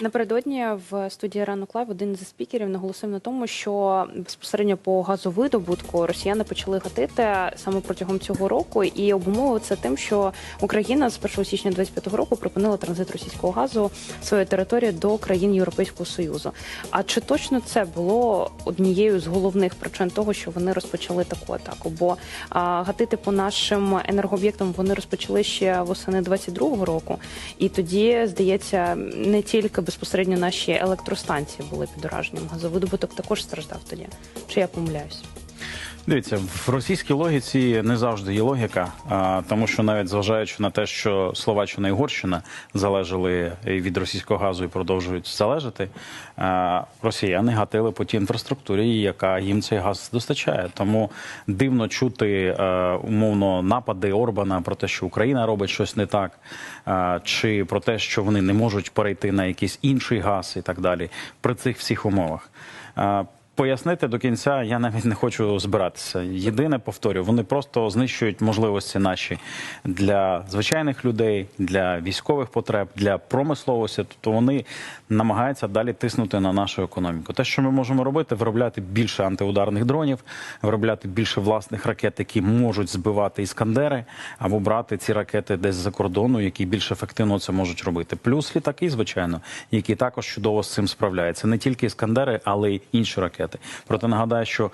Напередодні в студії ранок лайв один зі спікерів наголосив на тому, що безпосередньо по газовидобутку росіяни почали гатити саме протягом цього року, і обумовив це тим, що Україна з 1 січня 2025 року припинила транзит російського газу своєї території до країн Європейського союзу. А чи точно це було однією з головних причин того, що вони розпочали таку атаку? Бо а, гатити по нашим енергооб'єктам вони розпочали ще восени 22-го року, і тоді здається не тільки безпосередньо наші електростанції були під ураженням. Газовидобуток також страждав тоді. Чи я помиляюсь? Дивіться, в російській логіці не завжди є логіка, а, тому що навіть зважаючи на те, що Словаччина і Угорщина залежали від російського газу і продовжують залежати, а, росіяни гатили по тій інфраструктурі, яка їм цей газ достачає. Тому дивно чути е, умовно напади Орбана про те, що Україна робить щось не так, а, чи про те, що вони не можуть перейти на якийсь інший газ і так далі при цих всіх умовах. А, Пояснити до кінця я навіть не хочу збиратися. Єдине повторю, вони просто знищують можливості наші для звичайних людей, для військових потреб, для промисловості. Тобто вони намагаються далі тиснути на нашу економіку. Те, що ми можемо робити, виробляти більше антиударних дронів, виробляти більше власних ракет, які можуть збивати іскандери, або брати ці ракети десь за кордону, які більш ефективно це можуть робити. Плюс літаки, звичайно, які також чудово з цим справляються. Не тільки іскандери, але й інші ракети. Проте нагадаю, що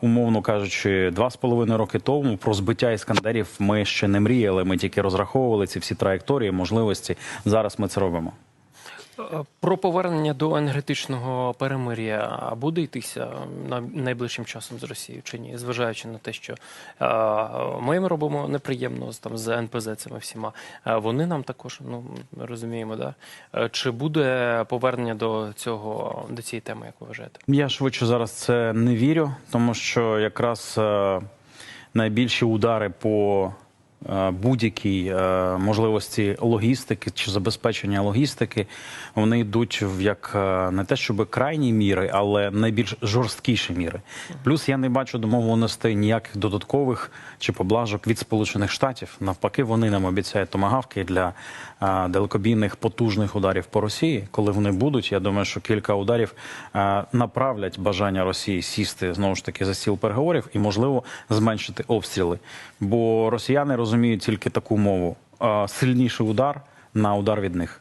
умовно кажучи, два з половиною роки тому про збиття іскандерів ми ще не мріяли. Ми тільки розраховували ці всі траєкторії, можливості. Зараз ми це робимо. Е, Про повернення до енергетичного перемир'я буде йтися на- найближчим часом з Росією чи ні, зважаючи на те, що е, ми їм робимо неприємно там з НПЗ цими всіма. Е, вони нам також ну ми розуміємо, да чи буде повернення до цього до цієї теми, як ви вважаєте? Я швидше зараз це не вірю, тому що якраз найбільші удари по будь-якій е, можливості логістики чи забезпечення логістики, вони йдуть в як е, не те, щоб крайні міри, але найбільш жорсткіші міри. Плюс я не бачу домовленостей ніяких додаткових чи поблажок від Сполучених Штатів. Навпаки, вони нам обіцяють томагавки для е, далекобійних потужних ударів по Росії. Коли вони будуть, я думаю, що кілька ударів е, направлять бажання Росії сісти знову ж таки за стіл переговорів і, можливо, зменшити обстріли. Бо росіяни розуміють тільки таку мову: сильніший удар на удар від них.